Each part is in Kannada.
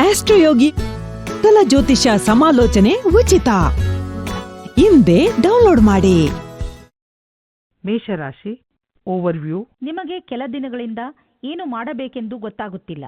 ಆಸ್ಟ್ರೋಯೋಗಿ ಕಲ ಜ್ಯೋತಿಷ ಸಮಾಲೋಚನೆ ಉಚಿತ. ಹಿಂದೆ ಡೌನ್ಲೋಡ್ ಮಾಡಿ. ಮೇಷರಾಶಿ ಓವರ್ವ್ಯೂ. ನಿಮಗೆ ಕೆಲ ದಿನಗಳಿಂದ ಏನು ಮಾಡಬೇಕೆಂದು ಗೊತ್ತಾಗುತ್ತಿಲ್ಲ.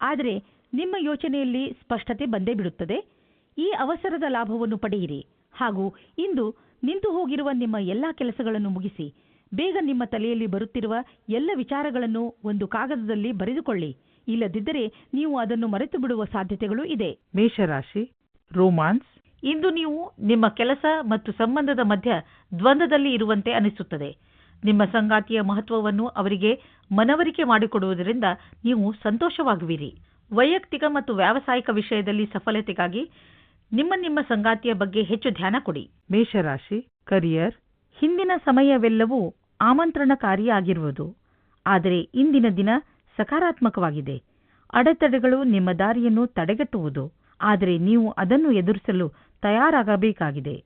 ಆದರೆ ನಿಮ್ಮ ಯೋಚನೆಯಲ್ಲಿ ಸ್ಪಷ್ಟತೆ ಬಂದೇ ಬಿಡುತ್ತದೆ. ಈ ಅವಸರದ ಲಾಭವನ್ನು ಪಡೆಯಿರಿ. ಹಾಗೂ ಇಂದು ನಿಂತು ಹೋಗಿರುವ ನಿಮ್ಮ ಎಲ್ಲ ಕೆಲಸಗಳನ್ನು ಮುಗಿಸಿ ಬೇಗ ನಿಮ್ಮ ತಲೆಯಲ್ಲಿ ಬರುತ್ತಿರುವ ಎಲ್ಲ ವಿಚಾರಗಳನ್ನು ಒಂದು ಕಾಗದದಲ್ಲಿ ಬರೆದುಕೊಳ್ಳಿ. ಇಲ್ಲದಿದ್ದರೆ ನೀವು ಅದನ್ನು ಮರೆತು ಬಿಡುವ ಸಾಧ್ಯತೆಗಳು ಇದೆ. ಮೇಷರಾಶಿ ರೋಮಾನ್ಸ್. ಇಂದು ನೀವು ನಿಮ್ಮ ಕೆಲಸ ಮತ್ತು ಸಂಬಂಧದ ಮಧ್ಯ ದ್ವಂದ್ವದಲ್ಲಿ ಇರುವಂತೆ ಅನಿಸುತ್ತದೆ. ನಿಮ್ಮ ಸಂಗಾತಿಯ ಮಹತ್ವವನ್ನು ಅವರಿಗೆ ಮನವರಿಕೆ ಮಾಡಿಕೊಡುವುದರಿಂದ ನೀವು ಸಂತೋಷವಾಗುವಿರಿ. ವೈಯಕ್ತಿಕ ಮತ್ತು ವ್ಯಾವಸಾಯಿಕ ವಿಷಯದಲ್ಲಿ ಸಫಲತೆಗಾಗಿ ನಿಮ್ಮ ನಿಮ್ಮ ಸಂಗಾತಿಯ ಬಗ್ಗೆ ಹೆಚ್ಚು ಧ್ಯಾನ ಕೊಡಿ. ಮೇಷರಾಶಿ ಕರಿಯರ್. ಹಿಂದಿನ ಸಮಯವೆಲ್ಲವೂ ಆಮಂತ್ರಣಕಾರಿಯಾಗಿರುವುದು. ಆದರೆ ಇಂದಿನ ದಿನ ಸಕಾರಾತ್ಮಕವಾಗಿದೆ. ಅಡೆತಡೆಗಳು ನಿಮ್ಮ ದಾರಿಯನ್ನು ತಡೆಗಟ್ಟುವುದು ಆದರೆ ನೀವು ಅದನ್ನು ಎದುರಿಸಲು ತಯಾರಾಗಬೇಕಾಗಿದೆ.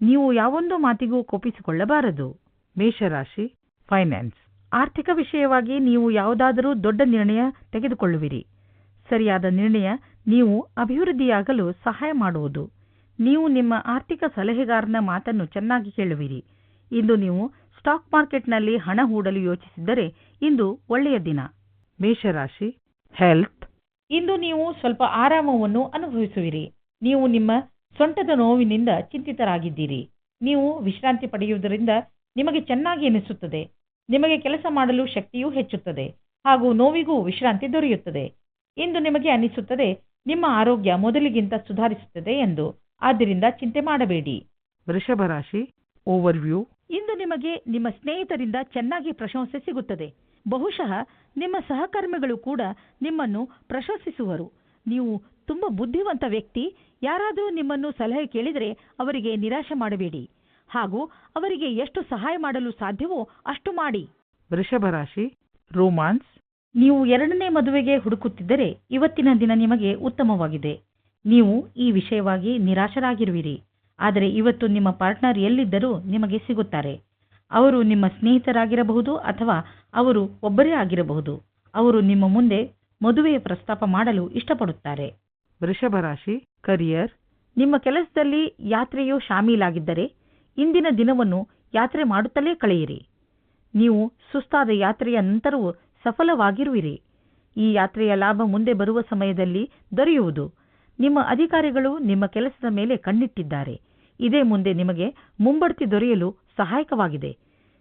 ನೀವು ಯಾವೊಂದು ಮಾತಿಗೂ ಕೋಪಿಸಿಕೊಳ್ಳಬಾರದು. ಮೇಷರಾಶಿ ಫೈನಾನ್ಸ್ ಆರ್ಥಿಕ ವಿಷಯವಾಗಿ ನೀವು ಯಾವುದಾದರೂ ದೊಡ್ಡ ನಿರ್ಣಯ ತೆಗೆದುಕೊಳ್ಳುವಿರಿ. ಸರಿಯಾದ ನಿರ್ಣಯ ನೀವು ಅಭಿವೃದ್ಧಿಯಾಗಲು ಸಹಾಯ ಮಾಡುವುದು. ನೀವು ನಿಮ್ಮ ಆರ್ಥಿಕ ಸಲಹೆಗಾರನ ಮಾತನ್ನು ಚೆನ್ನಾಗಿ ಕೇಳುವಿರಿ. ಇಂದು ನೀವು ಸ್ಟಾಕ್ ಮಾರ್ಕೆಟ್ನಲ್ಲಿ ಹಣ ಹೂಡಲು ಯೋಚಿಸಿದ್ದರೆ ಇಂದು ಒಳ್ಳೆಯ ದಿನ. ಮೇಷರಾಶಿ ಹೆಲ್ತ್ ಇಂದು ನೀವು ಸ್ವಲ್ಪ ಆರಾಮವನ್ನು ಅನುಭವಿಸುವಿರಿ. ನೀವು ನಿಮ್ಮ ಸೊಂಟದ ನೋವಿನಿಂದ ಚಿಂತಿತರಾಗಿದ್ದೀರಿ. ನೀವು ವಿಶ್ರಾಂತಿ ಪಡೆಯುವುದರಿಂದ ನಿಮಗೆ ಚೆನ್ನಾಗಿ ಎನಿಸುತ್ತದೆ. ನಿಮಗೆ ಕೆಲಸ ಮಾಡಲು ಶಕ್ತಿಯೂ ಹೆಚ್ಚುತ್ತದೆ. ಹಾಗೂ ನೋವಿಗೂ ವಿಶ್ರಾಂತಿ ದೊರೆಯುತ್ತದೆ. ಇಂದು ನಿಮಗೆ ಅನಿಸುತ್ತದೆ ನಿಮ್ಮ ಆರೋಗ್ಯ ಮೊದಲಿಗಿಂತ ಸುಧಾರಿಸುತ್ತದೆ ಎಂದು. ಆದ್ದರಿಂದ ಚಿಂತೆ ಮಾಡಬೇಡಿ. ವೃಷಭ ರಾಶಿ ಓವರ್ವ್ಯೂ ಇಂದು ನಿಮಗೆ ನಿಮ್ಮ ಸ್ನೇಹಿತರಿಂದ ಚೆನ್ನಾಗಿ ಪ್ರಶಂಸೆ ಸಿಗುತ್ತದೆ. ಬಹುಶಃ ನಿಮ್ಮ ಸಹಕರ್ಮಿಗಳು ಕೂಡ ನಿಮ್ಮನ್ನು ಪ್ರಶಂಸಿಸುವರು. ನೀವು ತುಂಬ ಬುದ್ಧಿವಂತ ವ್ಯಕ್ತಿ ಯಾರಾದರೂ ನಿಮ್ಮನ್ನು ಸಲಹೆ ಕೇಳಿದರೆ ಅವರಿಗೆ ನಿರಾಶೆ ಮಾಡಬೇಡಿ. ಹಾಗೂ ಅವರಿಗೆ ಎಷ್ಟು ಸಹಾಯ ಮಾಡಲು ಸಾಧ್ಯವೋ ಅಷ್ಟು ಮಾಡಿ. ವೃಷಭ ರಾಶಿ ರೋಮಾನ್ಸ್. ನೀವು ಎರಡನೇ ಮದುವೆಗೆ ಹುಡುಕುತ್ತಿದ್ದರೆ ಇವತ್ತಿನ ದಿನ ನಿಮಗೆ ಉತ್ತಮವಾಗಿದೆ. ನೀವು ಈ ವಿಷಯವಾಗಿ ನಿರಾಶರಾಗಿರುವಿರಿ. ಆದರೆ ಇವತ್ತು ನಿಮ್ಮ ಪಾರ್ಟ್ನರ್ ಎಲ್ಲಿದ್ದರೂ ನಿಮಗೆ ಸಿಗುತ್ತಾರೆ. ಅವರು ನಿಮ್ಮ ಸ್ನೇಹಿತರಾಗಿರಬಹುದು ಅಥವಾ ಅವರು ಒಬ್ಬರೇ ಆಗಿರಬಹುದು. ಅವರು ನಿಮ್ಮ ಮುಂದೆ ಮದುವೆಯ ಪ್ರಸ್ತಾಪ ಮಾಡಲು ಇಷ್ಟಪಡುತ್ತಾರೆ. ವೃಷಭ ರಾಶಿ ಕರಿಯರ್ ನಿಮ್ಮ ಕೆಲಸದಲ್ಲಿ ಯಾತ್ರೆಯು ಶಾಮೀಲಾಗಿದ್ದರೆ ಇಂದಿನ ದಿನವನ್ನು ಯಾತ್ರೆ ಮಾಡುತ್ತಲೇ ಕಳೆಯಿರಿ. ನೀವು ಸುಸ್ತಾದ ಯಾತ್ರೆಯ ನಂತರವೂ ಸಫಲವಾಗಿರುವಿರಿ. ಈ ಯಾತ್ರೆಯ ಲಾಭ ಮುಂದೆ ಬರುವ ಸಮಯದಲ್ಲಿ ದೊರೆಯುವುದು. ನಿಮ್ಮ ಅಧಿಕಾರಿಗಳು ನಿಮ್ಮ ಕೆಲಸದ ಮೇಲೆ ಕಣ್ಣಿಟ್ಟಿದ್ದಾರೆ. ಇದೇ ಮುಂದೆ ನಿಮಗೆ ಮುಂಬಡ್ತಿ ದೊರೆಯಲು ಸಹಾಯಕವಾಗಿದೆ.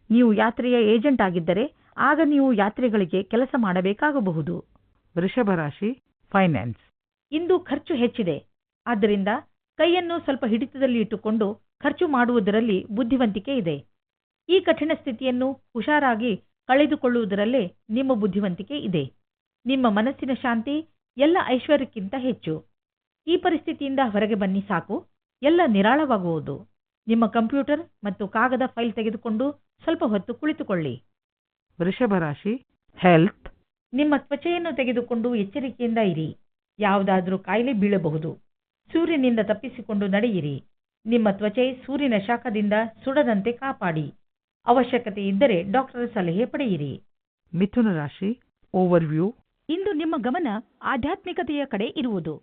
ನೀವು ಯಾತ್ರೆಯ ಏಜೆಂಟ್ ಆಗಿದ್ದರೆ ಆಗ ನೀವು ಯಾತ್ರೆಗಳಿಗೆ ಕೆಲಸ ಮಾಡಬೇಕಾಗಬಹುದು. ವೃಷಭ ರಾಶಿ ಫೈನಾನ್ಸ್. ಇಂದು ಖರ್ಚು ಹೆಚ್ಚಿದೆ. ಆದ್ದರಿಂದ ಕೈಯನ್ನು ಸ್ವಲ್ಪ ಹಿಡಿತದಲ್ಲಿ ಇಟ್ಟುಕೊಂಡು ಖರ್ಚು ಮಾಡುವುದರಲ್ಲಿ ಬುದ್ಧಿವಂತಿಕೆ ಇದೆ. ಈ ಕಠಿಣ ಸ್ಥಿತಿಯನ್ನು ಹುಷಾರಾಗಿ ಕಳೆದುಕೊಳ್ಳುವುದರಲ್ಲೇ ನಿಮ್ಮ ಬುದ್ಧಿವಂತಿಕೆ ಇದೆ. ನಿಮ್ಮ ಮನಸ್ಸಿನ ಶಾಂತಿ ಎಲ್ಲ ಐಶ್ವರ್ಯಕ್ಕಿಂತ ಹೆಚ್ಚು. ಈ ಪರಿಸ್ಥಿತಿಯಿಂದ ಹೊರಗೆ ಬನ್ನಿ ಸಾಕು. ಎಲ್ಲ ನಿರಾಳವಾಗುವುದು. ನಿಮ್ಮ ಕಂಪ್ಯೂಟರ್ ಮತ್ತು ಕಾಗದ ಫೈಲ್ ತೆಗೆದುಕೊಂಡು ಸ್ವಲ್ಪ ಹೊತ್ತು ಕುಳಿತುಕೊಳ್ಳಿ. ವೃಷಭ ರಾಶಿ ಹೆಲ್ತ್ ನಿಮ್ಮ ತ್ವಚೆಯನ್ನು ತೆಗೆದುಕೊಂಡು ಎಚ್ಚರಿಕೆಯಿಂದ ಇರಿ. ಯಾವುದಾದರೂ ಕಾಯಿಲೆ ಬೀಳಬಹುದು. ಸೂರ್ಯನಿಂದ ತಪ್ಪಿಸಿಕೊಂಡು ನಡೆಯಿರಿ. ನಿಮ್ಮ ತ್ವಚೆ ಸೂರ್ಯನ ಶಾಖದಿಂದ ಸುಡದಂತೆ ಕಾಪಾಡಿ. ಅವಶ್ಯಕತೆ ಇದ್ದರೆ ಡಾಕ್ಟರ್ ಸಲಹೆ ಪಡೆಯಿರಿ. ಮಿಥುನ ರಾಶಿ ಓವರ್ವ್ಯೂ ಇಂದು ನಿಮ್ಮ ಗಮನ ಆಧ್ಯಾತ್ಮಿಕತೆಯ ಕಡೆ ಇರುವುದು.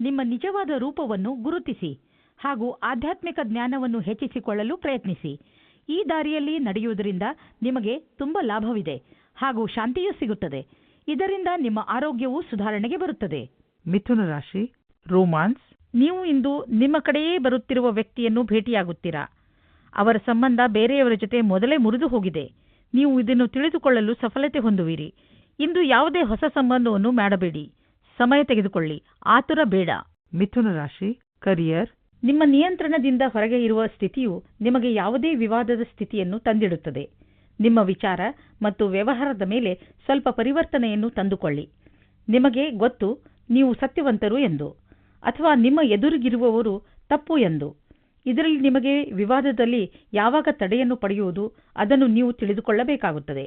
ನಿಮ್ಮ ನಿಜವಾದ ರೂಪವನ್ನು ಗುರುತಿಸಿ. ಹಾಗೂ ಆಧ್ಯಾತ್ಮಿಕ ಜ್ಞಾನವನ್ನು ಹೆಚ್ಚಿಸಿಕೊಳ್ಳಲು ಪ್ರಯತ್ನಿಸಿ. ಈ ದಾರಿಯಲ್ಲಿ ನಡೆಯುವುದರಿಂದ ನಿಮಗೆ ತುಂಬ ಲಾಭವಿದೆ ಹಾಗೂ ಶಾಂತಿಯೂ ಸಿಗುತ್ತದೆ. ಇದರಿಂದ ನಿಮ್ಮ ಆರೋಗ್ಯವೂ ಸುಧಾರಣೆಗೆ ಬರುತ್ತದೆ. ಮಿಥುನ ರಾಶಿ ರೋಮಾನ್ಸ್. ನೀವು ಇಂದು ನಿಮ್ಮ ಕಡೆಯೇ ಬರುತ್ತಿರುವ ವ್ಯಕ್ತಿಯನ್ನು ಭೇಟಿಯಾಗುತ್ತೀರಾ? ಅವರ ಸಂಬಂಧ ಬೇರೆಯವರ ಜೊತೆ ಮೊದಲೇ ಮುರಿದು ಹೋಗಿದೆ. ನೀವು ಇದನ್ನು ತಿಳಿದುಕೊಳ್ಳಲು ಸಫಲತೆ ಹೊಂದುವಿರಿ. ಇಂದು ಯಾವುದೇ ಹೊಸ ಸಂಬಂಧವನ್ನು ಮಾಡಬೇಡಿ. ಸಮಯ ತೆಗೆದುಕೊಳ್ಳಿ. ಆತುರ ಬೇಡ. ಮಿಥುನ ರಾಶಿ ಕರಿಯರ್. ನಿಮ್ಮ ನಿಯಂತ್ರಣದಿಂದ ಹೊರಗೆ ಇರುವ ಸ್ಥಿತಿಯು ನಿಮಗೆ ಯಾವುದೇ ವಿವಾದದ ಸ್ಥಿತಿಯನ್ನು ತಂದಿಡುತ್ತದೆ. ನಿಮ್ಮ ವಿಚಾರ ಮತ್ತು ವ್ಯವಹಾರದ ಮೇಲೆ ಸ್ವಲ್ಪ ಪರಿವರ್ತನೆಯನ್ನು ತಂದುಕೊಳ್ಳಿ. ನಿಮಗೆ ಗೊತ್ತು ನೀವು ಸತ್ಯವಂತರು ಎಂದು ಅಥವಾ ನಿಮ್ಮ ಎದುರಿಗಿರುವವರು ತಪ್ಪು ಎಂದು. ಇದರಲ್ಲಿ ನಿಮಗೆ ವಿವಾದದಲ್ಲಿ ಯಾವಾಗ ತಡೆಯನ್ನು ಪಡೆಯುವುದು ಅದನ್ನು ನೀವು ತಿಳಿದುಕೊಳ್ಳಬೇಕಾಗುತ್ತದೆ.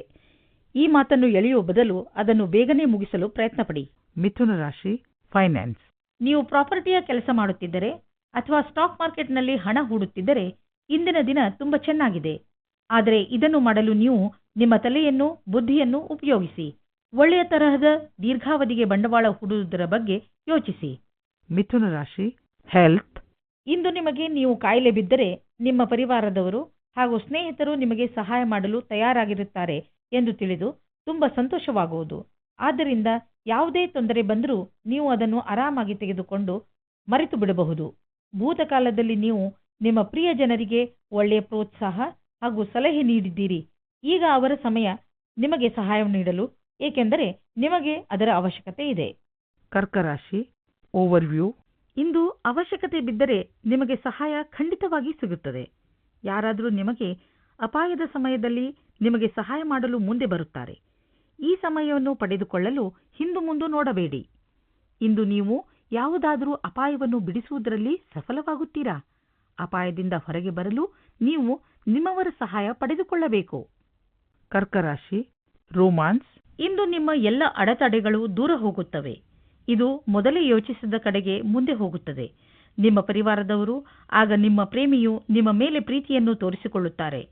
ಈ ಮಾತನ್ನು ಎಳೆಯುವ ಬದಲು ಅದನ್ನು ಬೇಗನೆ ಮುಗಿಸಲು ಪ್ರಯತ್ನಪಡಿ. ಮಿಥುನ ರಾಶಿ ಫೈನಾನ್ಸ್. ನೀವು ಪ್ರಾಪರ್ಟಿಯ ಕೆಲಸ ಮಾಡುತ್ತಿದ್ದರೆ ಅಥವಾ ಸ್ಟಾಕ್ ಮಾರ್ಕೆಟ್ನಲ್ಲಿ ಹಣ ಹೂಡುತ್ತಿದ್ದರೆ ಇಂದಿನ ದಿನ ತುಂಬ ಚೆನ್ನಾಗಿದೆ. ಆದರೆ ಇದನ್ನು ಮಾಡಲು ನೀವು ನಿಮ್ಮ ತಲೆಯನ್ನು ಬುದ್ಧಿಯನ್ನು ಉಪಯೋಗಿಸಿ. ಒಳ್ಳೆಯ ತರಹದ ದೀರ್ಘಾವಧಿಗೆ ಬಂಡವಾಳ ಹೂಡುವುದರ ಬಗ್ಗೆ ಯೋಚಿಸಿ. ಮಿಥುನ ರಾಶಿ ಹೆಲ್ತ್ ಇಂದು ನಿಮಗೆ ನೀವು ಕಾಯಿಲೆ ಬಿದ್ದರೆ ನಿಮ್ಮ ಪರಿವಾರದವರು ಹಾಗೂ ಸ್ನೇಹಿತರು ನಿಮಗೆ ಸಹಾಯ ಮಾಡಲು ತಯಾರಾಗಿರುತ್ತಾರೆ ಎಂದು ತಿಳಿದು ತುಂಬ ಸಂತೋಷವಾಗುವುದು. ಆದ್ದರಿಂದ ಯಾವುದೇ ತೊಂದರೆ ಬಂದರೂ ನೀವು ಅದನ್ನು ಆರಾಮಾಗಿ ತೆಗೆದುಕೊಂಡು ಮರೆತು ಬಿಡಬಹುದು. ಭೂತಕಾಲದಲ್ಲಿ ನೀವು ನಿಮ್ಮ ಪ್ರಿಯ ಜನರಿಗೆ ಒಳ್ಳೆಯ ಪ್ರೋತ್ಸಾಹ ಹಾಗೂ ಸಲಹೆ ನೀಡಿದ್ದೀರಿ. ಈಗ ಅವರ ಸಮಯ ನಿಮಗೆ ಸಹಾಯ ನೀಡಲು, ಏಕೆಂದರೆ ನಿಮಗೆ ಅದರ ಅವಶ್ಯಕತೆ ಇದೆ. ಕರ್ಕರಾಶಿ ಓವರ್ವ್ಯೂ ಇಂದು ಅವಶ್ಯಕತೆ ಬಿದ್ದರೆ ನಿಮಗೆ ಸಹಾಯ ಖಂಡಿತವಾಗಿ ಸಿಗುತ್ತದೆ. ಯಾರಾದರೂ ನಿಮಗೆ ಅಪಾಯದ ಸಮಯದಲ್ಲಿ ನಿಮಗೆ ಸಹಾಯ ಮಾಡಲು ಮುಂದೆ ಬರುತ್ತಾರೆ. ಈ ಸಮಯವನ್ನು ಪಡೆದುಕೊಳ್ಳಲು ಹಿಂದು ಮುಂದು ನೋಡಬೇಡಿ. ಇಂದು ನೀವು ಯಾವುದಾದರೂ ಅಪಾಯವನ್ನು ಬಿಡಿಸುವುದರಲ್ಲಿ ಸಫಲವಾಗುತ್ತೀರಾ? ಅಪಾಯದಿಂದ ಹೊರಗೆ ಬರಲು ನೀವು ನಿಮ್ಮವರ ಸಹಾಯ ಪಡೆದುಕೊಳ್ಳಬೇಕು. ಕರ್ಕರಾಶಿ ರೋಮಾನ್ಸ್. ಇಂದು ನಿಮ್ಮ ಎಲ್ಲ ಅಡೆತಡೆಗಳು ದೂರ ಹೋಗುತ್ತವೆ. ಇದು ಮೊದಲೇ ಯೋಚಿಸಿದ ಕಡೆಗೆ ಮುಂದೆ ಹೋಗುತ್ತದೆ. ನಿಮ್ಮ ಪರಿವಾರದವರು ಆಗ ನಿಮ್ಮ ಪ್ರೇಮಿಯು ನಿಮ್ಮ ಮೇಲೆ ಪ್ರೀತಿಯನ್ನು ತೋರಿಸಿಕೊಳ್ಳುತ್ತಾರೆ.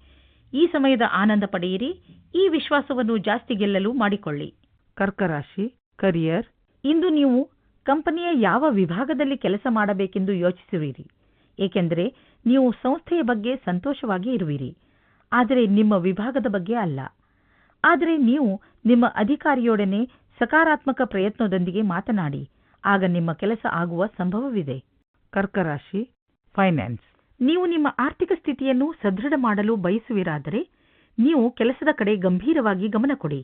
ಈ ಸಮಯದ ಆನಂದ ಪಡೆಯಿರಿ. ಈ ವಿಶ್ವಾಸವನ್ನು ಜಾಸ್ತಿ ಗೆಲ್ಲಲು ಮಾಡಿಕೊಳ್ಳಿ. ಕರ್ಕರಾಶಿ ಕರಿಯರ್. ಇಂದು ನೀವು ಕಂಪನಿಯ ಯಾವ ವಿಭಾಗದಲ್ಲಿ ಕೆಲಸ ಮಾಡಬೇಕೆಂದು ಯೋಚಿಸುವಿರಿ. ಏಕೆಂದರೆ ನೀವು ಸಂಸ್ಥೆಯ ಬಗ್ಗೆ ಸಂತೋಷವಾಗಿ ಇರುವಿರಿ. ಆದರೆ ನಿಮ್ಮ ವಿಭಾಗದ ಬಗ್ಗೆ ಅಲ್ಲ. ಆದರೆ ನೀವು ನಿಮ್ಮ ಅಧಿಕಾರಿಯೊಡನೆ ಸಕಾರಾತ್ಮಕ ಪ್ರಯತ್ನದೊಂದಿಗೆ ಮಾತನಾಡಿ. ಆಗ ನಿಮ್ಮ ಕೆಲಸ ಆಗುವ ಸಂಭವವಿದೆ. ಕರ್ಕರಾಶಿ ಫೈನಾನ್ಸ್. ನೀವು ನಿಮ್ಮ ಆರ್ಥಿಕ ಸ್ಥಿತಿಯನ್ನು ಸದೃಢ ಮಾಡಲು ಬಯಸುವಿರಾದರೆ ನೀವು ಕೆಲಸದ ಕಡೆ ಗಂಭೀರವಾಗಿ ಗಮನ ಕೊಡಿ.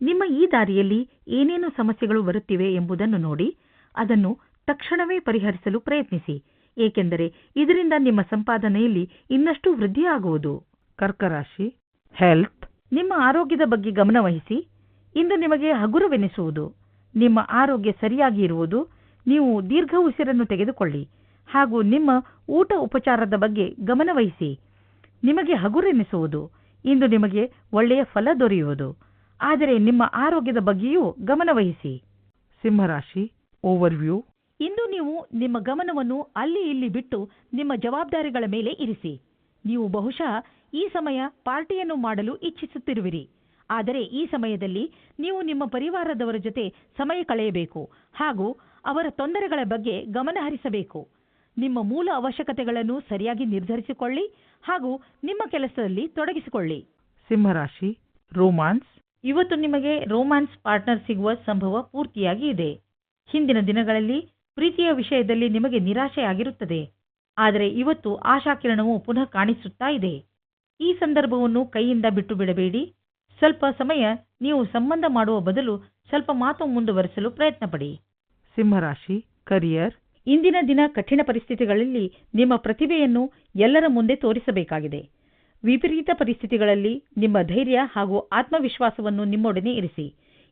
ನಿಮ್ಮ ಈ ದಾರಿಯಲ್ಲಿ ಏನೇನು ಸಮಸ್ಯೆಗಳು ಬರುತ್ತಿವೆ ಎಂಬುದನ್ನು ನೋಡಿ ಅದನ್ನು ತಕ್ಷಣವೇ ಪರಿಹರಿಸಲು ಪ್ರಯತ್ನಿಸಿ ಏಕೆಂದರೆ ಇದರಿಂದ ನಿಮ್ಮ ಸಂಪಾದನೆಯಲ್ಲಿ ಇನ್ನಷ್ಟು ವೃದ್ಧಿಯಾಗುವುದು. ಕರ್ಕರಾಶಿ ಹೆಲ್ತ್ ನಿಮ್ಮ ಆರೋಗ್ಯದ ಬಗ್ಗೆ ಗಮನವಹಿಸಿ ಇಂದು ನಿಮಗೆ ಹಗುರವೆನಿಸುವುದು. ನಿಮ್ಮ ಆರೋಗ್ಯ ಸರಿಯಾಗಿ ಇರುವುದು ನೀವು ದೀರ್ಘ ಉಸಿರನ್ನು ತೆಗೆದುಕೊಳ್ಳಿ ಹಾಗೂ ನಿಮ್ಮ ಊಟ ಉಪಚಾರದ ಬಗ್ಗೆ ಗಮನವಹಿಸಿ. ನಿಮಗೆ ಹಗುರೆನಿಸುವುದು ಇಂದು ನಿಮಗೆ ಒಳ್ಳೆಯ ಫಲ ದೊರೆಯುವುದು. ಆದರೆ ನಿಮ್ಮ ಆರೋಗ್ಯದ ಬಗ್ಗೆಯೂ ಗಮನವಹಿಸಿ. ಸಿಂಹರಾಶಿ ಓವರ್ವ್ಯೂ ಇಂದು ನೀವು ನಿಮ್ಮ ಗಮನವನ್ನು ಅಲ್ಲಿ ಇಲ್ಲಿ ಬಿಟ್ಟು ನಿಮ್ಮ ಜವಾಬ್ದಾರಿಗಳ ಮೇಲೆ ಇರಿಸಿ. ನೀವು ಬಹುಶಃ ಈ ಸಮಯ ಪಾರ್ಟಿಯನ್ನು ಮಾಡಲು ಇಚ್ಛಿಸುತ್ತಿರುವಿರಿ. ಆದರೆ ಈ ಸಮಯದಲ್ಲಿ ನೀವು ನಿಮ್ಮ ಪರಿವಾರದವರ ಜೊತೆ ಸಮಯ ಕಳೆಯಬೇಕು ಹಾಗೂ ಅವರ ತೊಂದರೆಗಳ ಬಗ್ಗೆ ಗಮನ ಹರಿಸಬೇಕು. ನಿಮ್ಮ ಮೂಲ ಅವಶ್ಯಕತೆಗಳನ್ನು ಸರಿಯಾಗಿ ನಿರ್ಧರಿಸಿಕೊಳ್ಳಿ ಹಾಗೂ ನಿಮ್ಮ ಕೆಲಸದಲ್ಲಿ ತೊಡಗಿಸಿಕೊಳ್ಳಿ. ಸಿಂಹರಾಶಿ ರೋಮಾನ್ಸ್. ಇವತ್ತು ನಿಮಗೆ ರೋಮ್ಯಾನ್ಸ್ ಪಾರ್ಟ್ನರ್ ಸಿಗುವ ಸಂಭವ ಪೂರ್ತಿಯಾಗಿ ಇದೆ. ಹಿಂದಿನ ದಿನಗಳಲ್ಲಿ ಪ್ರೀತಿಯ ವಿಷಯದಲ್ಲಿ ನಿಮಗೆ ನಿರಾಶೆಯಾಗಿರುತ್ತದೆ. ಆದರೆ ಇವತ್ತು ಆಶಾಕಿರಣವು ಪುನಃ ಕಾಣಿಸುತ್ತಾ ಇದೆ. ಈ ಸಂದರ್ಭವನ್ನು ಕೈಯಿಂದ ಬಿಟ್ಟು ಬಿಡಬೇಡಿ ಸ್ವಲ್ಪ ಸಮಯ ನೀವು ಸಂಬಂಧ ಮಾಡುವ ಬದಲು ಸ್ವಲ್ಪ ಮಾತು ಮುಂದುವರಿಸಲು ಪ್ರಯತ್ನಪಡಿ. ಸಿಂಹರಾಶಿ ಕರಿಯರ್. ಇಂದಿನ ದಿನ ಕಠಿಣ ಪರಿಸ್ಥಿತಿಗಳಲ್ಲಿ ನಿಮ್ಮ ಪ್ರತಿಭೆಯನ್ನು ಎಲ್ಲರ ಮುಂದೆ ತೋರಿಸಬೇಕಾಗಿದೆ. ವಿಪರೀತ ಪರಿಸ್ಥಿತಿಗಳಲ್ಲಿ ನಿಮ್ಮ ಧೈರ್ಯ ಹಾಗೂ ಆತ್ಮವಿಶ್ವಾಸವನ್ನು ನಿಮ್ಮೊಡನೆ ಇರಿಸಿ.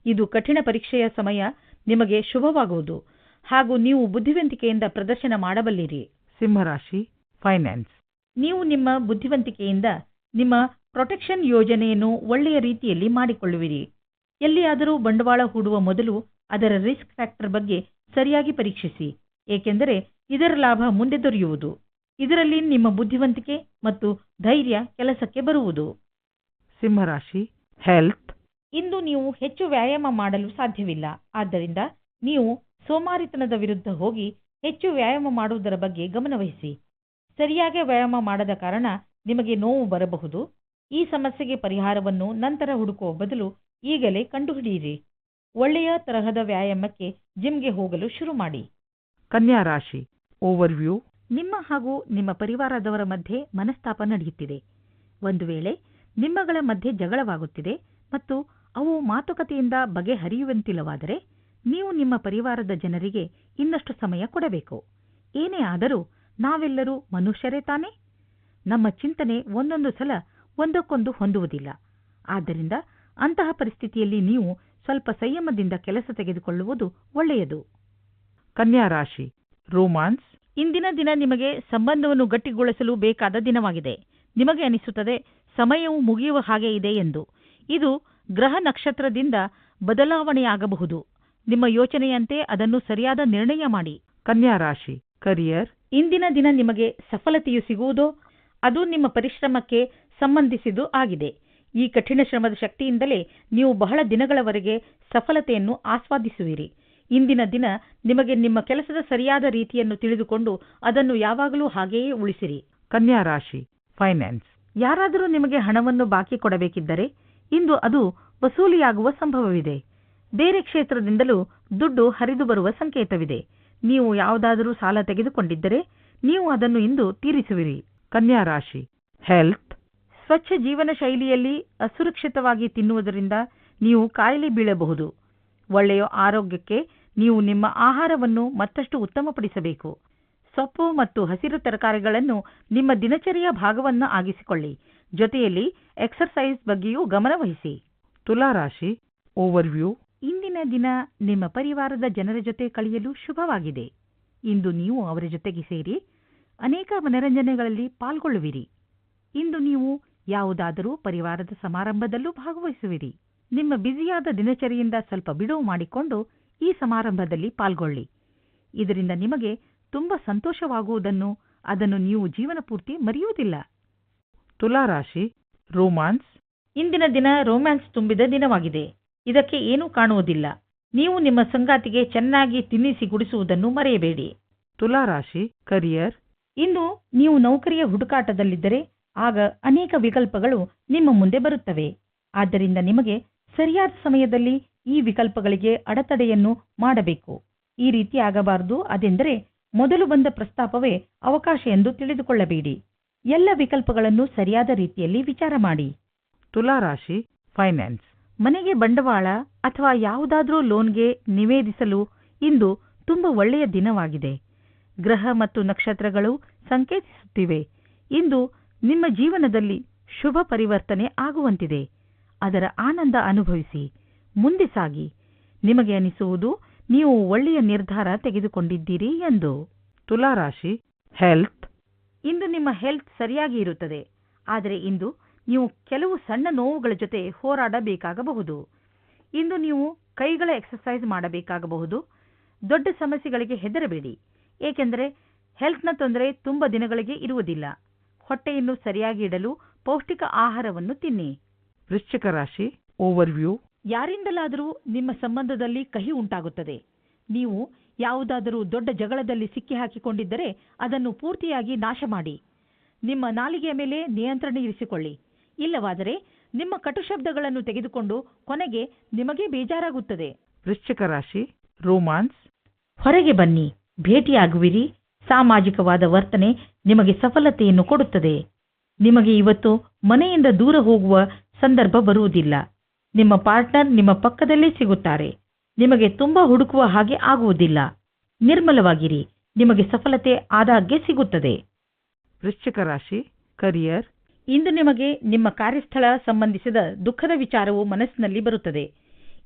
ಇದು ಕಠಿಣ ಪರೀಕ್ಷೆಯ ಸಮಯ ನಿಮಗೆ ಶುಭವಾಗುವುದು. ಹಾಗೂ ನೀವು ಬುದ್ಧಿವಂತಿಕೆಯಿಂದ ಪ್ರದರ್ಶನ ಮಾಡಬಲ್ಲಿರಿ. ಸಿಂಹರಾಶಿ ಫೈನಾನ್ಸ್ ನೀವು ನಿಮ್ಮ ಬುದ್ಧಿವಂತಿಕೆಯಿಂದ ನಿಮ್ಮ ಪ್ರೊಟೆಕ್ಷನ್ ಯೋಜನೆಯನ್ನು ಒಳ್ಳೆಯ ರೀತಿಯಲ್ಲಿ ಮಾಡಿಕೊಳ್ಳುವಿರಿ. ಎಲ್ಲಿಯಾದರೂ ಬಂಡವಾಳ ಹೂಡುವ ಮೊದಲು ಅದರ ರಿಸ್ಕ್ ಫ್ಯಾಕ್ಟರ್ ಬಗ್ಗೆ ಸರಿಯಾಗಿ ಪರೀಕ್ಷಿಸಿ. ಏಕೆಂದರೆ ಇದರ ಲಾಭ ಮುಂದೆ ದೊರೆಯುವುದು. ಇದರಲ್ಲಿ ನಿಮ್ಮ ಬುದ್ಧಿವಂತಿಕೆ ಮತ್ತು ಧೈರ್ಯ ಕೆಲಸಕ್ಕೆ ಬರುವುದು. ಸಿಂಹರಾಶಿ ಹೆಲ್ತ್ ಇಂದು ನೀವು ಹೆಚ್ಚು ವ್ಯಾಯಾಮ ಮಾಡಲು ಸಾಧ್ಯವಿಲ್ಲ. ಆದ್ದರಿಂದ ನೀವು ಸೋಮಾರಿತನದ ವಿರುದ್ಧ ಹೋಗಿ ಹೆಚ್ಚು ವ್ಯಾಯಾಮ ಮಾಡುವುದರ ಬಗ್ಗೆ ಗಮನವಹಿಸಿ. ಸರಿಯಾಗಿ ವ್ಯಾಯಾಮ ಮಾಡದ ಕಾರಣ ನಿಮಗೆ ನೋವು ಬರಬಹುದು. ಈ ಸಮಸ್ಯೆಗೆ ಪರಿಹಾರವನ್ನು ನಂತರ ಹುಡುಕುವ ಬದಲು ಈಗಲೇ ಕಂಡುಹಿಡಿಯಿರಿ. ಒಳ್ಳೆಯ ತರಹದ ವ್ಯಾಯಾಮಕ್ಕೆ ಜಿಮ್ಗೆ ಹೋಗಲು ಶುರು ಮಾಡಿ. ಕನ್ಯಾ ರಾಶಿ, ಓವರ್ವ್ಯೂ. ನಿಮ್ಮ ಹಾಗೂ ನಿಮ್ಮ ಪರಿವಾರದವರ ಮಧ್ಯೆ ಮನಸ್ತಾಪ ನಡೆಯುತ್ತಿದೆ. ಒಂದು ವೇಳೆ ನಿಮ್ಮಗಳ ಮಧ್ಯೆ ಜಗಳವಾಗುತ್ತಿದೆ ಮತ್ತು ಅವು ಮಾತುಕತೆಯಿಂದ ಬಗೆಹರಿಯುವಂತಿಲ್ಲವಾದರೆ ನೀವು ನಿಮ್ಮ ಪರಿವಾರದ ಜನರಿಗೆ ಇನ್ನಷ್ಟು ಸಮಯ ಕೊಡಬೇಕು. ಏನೇ ಆದರೂ ನಾವೆಲ್ಲರೂ ಮನುಷ್ಯರೇ ತಾನೇ? ನಮ್ಮ ಚಿಂತನೆ ಒಂದೊಂದು ಸಲ ಒಂದಕ್ಕೊಂದು ಹೊಂದುವುದಿಲ್ಲ. ಆದ್ದರಿಂದ ಅಂತಹ ಪರಿಸ್ಥಿತಿಯಲ್ಲಿ ನೀವು ಸ್ವಲ್ಪ ಸಂಯಮದಿಂದ ಕೆಲಸ ತೆಗೆದುಕೊಳ್ಳುವುದು ಒಳ್ಳೆಯದು. ಕನ್ಯಾ ರಾಶಿ ರೋಮಾನ್ಸ್. ಇಂದಿನ ದಿನ ನಿಮಗೆ ಸಂಬಂಧವನ್ನು ಗಟ್ಟಿಗೊಳಿಸಲು ಬೇಕಾದ ದಿನವಾಗಿದೆ. ನಿಮಗೆ ಅನಿಸುತ್ತದೆ ಸಮಯವು ಮುಗಿಯುವ ಹಾಗೆ ಇದೆ ಎಂದು. ಇದು ಗ್ರಹ ನಕ್ಷತ್ರದಿಂದ ಬದಲಾವಣೆಯಾಗಬಹುದು. ನಿಮ್ಮ ಯೋಚನೆಯಂತೆ ಅದನ್ನು ಸರಿಯಾದ ನಿರ್ಣಯ ಮಾಡಿ. ಕನ್ಯಾ ರಾಶಿ ಕರಿಯರ್ ಇಂದಿನ ದಿನ ನಿಮಗೆ ಸಫಲತೆಯು ಸಿಗುವುದೋ ಅದು ನಿಮ್ಮ ಪರಿಶ್ರಮಕ್ಕೆ ಸಂಬಂಧಿಸಿದ್ದು ಆಗಿದೆ. ಈ ಕಠಿಣ ಶ್ರಮದ ಶಕ್ತಿಯಿಂದಲೇ ನೀವು ಬಹಳ ದಿನಗಳವರೆಗೆ ಸಫಲತೆಯನ್ನು ಆಸ್ವಾದಿಸುವಿರಿ. ಇಂದಿನ ದಿನ ನಿಮಗೆ ನಿಮ್ಮ ಕೆಲಸದ ಸರಿಯಾದ ರೀತಿಯನ್ನು ತಿಳಿದುಕೊಂಡು ಅದನ್ನು ಯಾವಾಗಲೂ ಹಾಗೆಯೇ ಉಳಿಸಿರಿ. ಕನ್ಯಾ ರಾಶಿ ಫೈನಾನ್ಸ್ ಯಾರಾದರೂ ನಿಮಗೆ ಹಣವನ್ನು ಬಾಕಿ ಕೊಡಬೇಕಿದ್ದರೆ ಇಂದು ಅದು ವಸೂಲಿಯಾಗುವ ಸಂಭವವಿದೆ. ಬೇರೆ ಕ್ಷೇತ್ರದಿಂದಲೂ ದುಡ್ಡು ಹರಿದು ಬರುವ ಸಂಕೇತವಿದೆ. ನೀವು ಯಾವುದಾದರೂ ಸಾಲ ತೆಗೆದುಕೊಂಡಿದ್ದರೆ ನೀವು ಅದನ್ನು ಇಂದು ತೀರಿಸುವಿರಿ. ಕನ್ಯಾ ರಾಶಿ. ಹೆಲ್ತ್. ಸ್ವಚ್ಛ ಜೀವನ ಶೈಲಿಯಲ್ಲಿ ಅಸುರಕ್ಷಿತವಾಗಿ ತಿನ್ನುವುದರಿಂದ ನೀವು ಕಾಯಿಲೆ ಬೀಳಬಹುದು. ಒಳ್ಳೆಯ ಆರೋಗ್ಯಕ್ಕೆ ನೀವು ನಿಮ್ಮ ಆಹಾರವನ್ನು ಮತ್ತಷ್ಟು ಉತ್ತಮಪಡಿಸಬೇಕು. ಸೊಪ್ಪು ಮತ್ತು ಹಸಿರು ತರಕಾರಿಗಳನ್ನು ನಿಮ್ಮ ದಿನಚರಿಯ ಭಾಗವನ್ನು ಆಗಿಸಿಕೊಳ್ಳಿ. ಜೊತೆಯಲ್ಲಿ ಎಕ್ಸರ್ಸೈಸ್ ಬಗ್ಗೆಯೂ ಗಮನವಹಿಸಿ. ತುಲಾರಾಶಿ ಓವರ್ವ್ಯೂ ಇಂದಿನ ದಿನ ನಿಮ್ಮ ಪರಿವಾರದ ಜನರ ಜೊತೆ ಕಳೆಯಲು ಶುಭವಾಗಿದೆ. ಇಂದು ನೀವು ಅವರ ಜೊತೆಗೆ ಸೇರಿ ಅನೇಕ ಮನರಂಜನೆಗಳಲ್ಲಿ ಪಾಲ್ಗೊಳ್ಳುವಿರಿ. ಇಂದು ನೀವು ಯಾವುದಾದರೂ ಪರಿವಾರದ ಸಮಾರಂಭದಲ್ಲೂ ಭಾಗವಹಿಸುವಿರಿ. ನಿಮ್ಮ ಬ್ಯುಸಿಯಾದ ದಿನಚರಿಯಿಂದ ಸ್ವಲ್ಪ ಬಿಡುವು ಮಾಡಿಕೊಂಡು ಈ ಸಮಾರಂಭದಲ್ಲಿ ಪಾಲ್ಗೊಳ್ಳಿ. ಇದರಿಂದ ನಿಮಗೆ ತುಂಬಾ ಸಂತೋಷವಾಗುವುದನ್ನು ಅದನ್ನು ನೀವು ಜೀವನ ಪೂರ್ತಿ ಮರೆಯುವುದಿಲ್ಲ. ತುಲಾ ರಾಶಿ ರೋಮಾನ್ಸ್. ಇಂದಿನ ದಿನ ರೋಮ್ಯಾನ್ಸ್ ತುಂಬಿದ ದಿನವಾಗಿದೆ. ಇದಕ್ಕೆ ಏನೂ ಕಾಣುವುದಿಲ್ಲ. ನೀವು ನಿಮ್ಮ ಸಂಗಾತಿಗೆ ಚೆನ್ನಾಗಿ ತಿನ್ನಿಸಿ ಗುಡಿಸುವುದನ್ನು ಮರೆಯಬೇಡಿ. ತುಲಾ ರಾಶಿ ಕರಿಯರ್. ಇಂದು ನೀವು ನೌಕರಿಯ ಹುಡುಕಾಟದಲ್ಲಿದ್ದರೆ ಆಗ ಅನೇಕ ವಿಕಲ್ಪಗಳು ನಿಮ್ಮ ಮುಂದೆ ಬರುತ್ತವೆ. ಆದ್ದರಿಂದ ನಿಮಗೆ ಸರಿಯಾದ ಸಮಯದಲ್ಲಿ ಈ ವಿಕಲ್ಪಗಳಿಗೆ ಅಡೆತಡೆಯನ್ನು ಮಾಡಬೇಕು. ಈ ರೀತಿ ಆಗಬಾರದು ಅದೆಂದರೆ ಮೊದಲು ಬಂದ ಪ್ರಸ್ತಾಪವೇ ಅವಕಾಶ ಎಂದು ತಿಳಿದುಕೊಳ್ಳಬೇಡಿ. ಎಲ್ಲ ವಿಕಲ್ಪಗಳನ್ನು ಸರಿಯಾದ ರೀತಿಯಲ್ಲಿ ವಿಚಾರ ಮಾಡಿ. ತುಲಾ ರಾಶಿ ಫೈನಾನ್ಸ್ ಮನೆಗೆ ಬಂಡವಾಳ ಅಥವಾ ಯಾವುದಾದ್ರೂ ಲೋನ್ಗೆ ನಿವೇದಿಸಲು ಇಂದು ತುಂಬಾ ಒಳ್ಳೆಯ ದಿನವಾಗಿದೆ. ಗ್ರಹ ಮತ್ತು ನಕ್ಷತ್ರಗಳು ಸಂಕೇತಿಸುತ್ತಿವೆ. ಇಂದು ನಿಮ್ಮ ಜೀವನದಲ್ಲಿ ಶುಭ ಪರಿವರ್ತನೆ ಆಗುವಂತಿದೆ. ಅದರ ಆನಂದ ಅನುಭವಿಸಿ. ಮುಂದೆ ಸಾಗಿ. ನಿಮಗೆ ಅನಿಸುವುದು ನೀವು ಒಳ್ಳೆಯ ನಿರ್ಧಾರ ತೆಗೆದುಕೊಂಡಿದ್ದೀರಿ ಎಂದು. ತುಲಾ ರಾಶಿ ಹೆಲ್ತ್ ಇಂದು ನಿಮ್ಮ ಹೆಲ್ತ್ ಸರಿಯಾಗಿ ಇರುತ್ತದೆ. ಆದರೆ ಇಂದು ನೀವು ಕೆಲವು ಸಣ್ಣ ನೋವುಗಳ ಜೊತೆ ಹೋರಾಡಬೇಕಾಗಬಹುದು. ಇಂದು ನೀವು ಕೈಗಳ ಎಕ್ಸರ್ಸೈಸ್ ಮಾಡಬೇಕಾಗಬಹುದು. ದೊಡ್ಡ ಸಮಸ್ಯೆಗಳಿಗೆ ಹೆದರಬೇಡಿ. ಏಕೆಂದರೆ ಹೆಲ್ತ್ನ ತೊಂದರೆ ತುಂಬ ದಿನಗಳಿಗೆ ಇರುವುದಿಲ್ಲ. ಹೊಟ್ಟೆಯನ್ನು ಸರಿಯಾಗಿ ಇಡಲು ಪೌಷ್ಟಿಕ ಆಹಾರವನ್ನು ತಿನ್ನಿ. ವೃಶ್ಚಿಕ ರಾಶಿ ಓವರ್ವ್ಯೂ ಯಾರಿಂದಲಾದರೂ ನಿಮ್ಮ ಸಂಬಂಧದಲ್ಲಿ ಕಹಿ ಉಂಟಾಗುತ್ತದೆ. ನೀವು ಯಾವುದಾದರೂ ದೊಡ್ಡ ಜಗಳದಲ್ಲಿ ಸಿಕ್ಕಿಹಾಕಿಕೊಂಡಿದ್ದರೆ ಅದನ್ನು ಪೂರ್ತಿಯಾಗಿ ನಾಶ ಮಾಡಿ. ನಿಮ್ಮ ನಾಲಿಗೆಯ ಮೇಲೆ ನಿಯಂತ್ರಣ ಇರಿಸಿಕೊಳ್ಳಿ. ಇಲ್ಲವಾದರೆ ನಿಮ್ಮ ಕಟು ಶಬ್ದಗಳನ್ನು ತೆಗೆದುಕೊಂಡು ಕೊನೆಗೆ ನಿಮಗೆ ಬೇಜಾರಾಗುತ್ತದೆ. ವೃಶ್ಚಿಕ ರಾಶಿ ರೋಮಾನ್ಸ್. ಹೊರಗೆ ಬನ್ನಿ. ಭೇಟಿಯಾಗುವಿರಿ. ಸಾಮಾಜಿಕವಾದ ವರ್ತನೆ ನಿಮಗೆ ಸಫಲತೆಯನ್ನು ಕೊಡುತ್ತದೆ. ನಿಮಗೆ ಇವತ್ತು ಮನೆಯಿಂದ ದೂರ ಹೋಗುವ ಸಂದರ್ಭ ಬರುವುದಿಲ್ಲ. ನಿಮ್ಮ ಪಾರ್ಟ್ನರ್ ನಿಮ್ಮ ಪಕ್ಕದಲ್ಲೇ ಸಿಗುತ್ತಾರೆ. ನಿಮಗೆ ತುಂಬಾ ಹುಡುಕುವ ಹಾಗೆ ಆಗುವುದಿಲ್ಲ. ನಿರ್ಮಲವಾಗಿರಿ. ನಿಮಗೆ ಸಫಲತೆ ಆದಾಗ್ಗೆ ಸಿಗುತ್ತದೆ. ವೃಶ್ಚಿಕ ರಾಶಿ ಕರಿಯರ್ ಇಂದು ನಿಮಗೆ ನಿಮ್ಮ ಕಾರ್ಯಸ್ಥಳ ಸಂಬಂಧಿಸಿದ ದುಃಖದ ವಿಚಾರವು ಮನಸ್ಸಿನಲ್ಲಿ ಬರುತ್ತದೆ.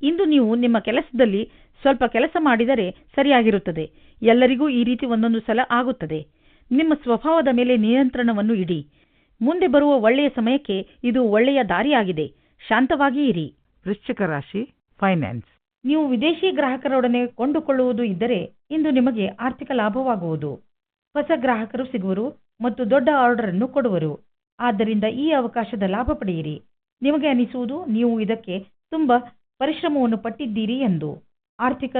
ಇಂದು ನೀವು ನಿಮ್ಮ ಕೆಲಸದಲ್ಲಿ ಸ್ವಲ್ಪ ಕೆಲಸ ಮಾಡಿದರೆ ಸರಿಯಾಗಿರುತ್ತದೆ. ಎಲ್ಲರಿಗೂ ಈ ರೀತಿ ಒಂದೊಂದು ಸಲ ಆಗುತ್ತದೆ. ನಿಮ್ಮ ಸ್ವಭಾವದ ಮೇಲೆ ನಿಯಂತ್ರಣವನ್ನು ಇಡಿ. ಮುಂದೆ ಬರುವ ಒಳ್ಳೆಯ ಸಮಯಕ್ಕೆ ಇದು ಒಳ್ಳೆಯ ದಾರಿಯಾಗಿದೆ. ಶಾಂತವಾಗಿ ಇರಿ ವೃಶ್ಚಿಕ ರಾಶಿ ಫೈನಾನ್ಸ್ ನೀವು ವಿದೇಶಿ ಗ್ರಾಹಕರೊಡನೆ ಕೊಂಡುಕೊಳ್ಳುವುದು ಇದ್ದರೆ ಇಂದು ನಿಮಗೆ ಆರ್ಥಿಕ ಲಾಭವಾಗುವುದು. ಹೊಸ ಗ್ರಾಹಕರು ಸಿಗುವರು ಮತ್ತು ದೊಡ್ಡ ಆರ್ಡರ್ ಅನ್ನು ಕೊಡುವರು. ಆದ್ದರಿಂದ ಈ ಅವಕಾಶದ ಲಾಭ ಪಡೆಯಿರಿ. ನಿಮಗೆ ಅನಿಸುವುದು ನೀವು ಇದಕ್ಕೆ ತುಂಬ ಪರಿಶ್ರಮವನ್ನು ಪಟ್ಟಿದ್ದೀರಿ ಎಂದು. ಆರ್ಥಿಕ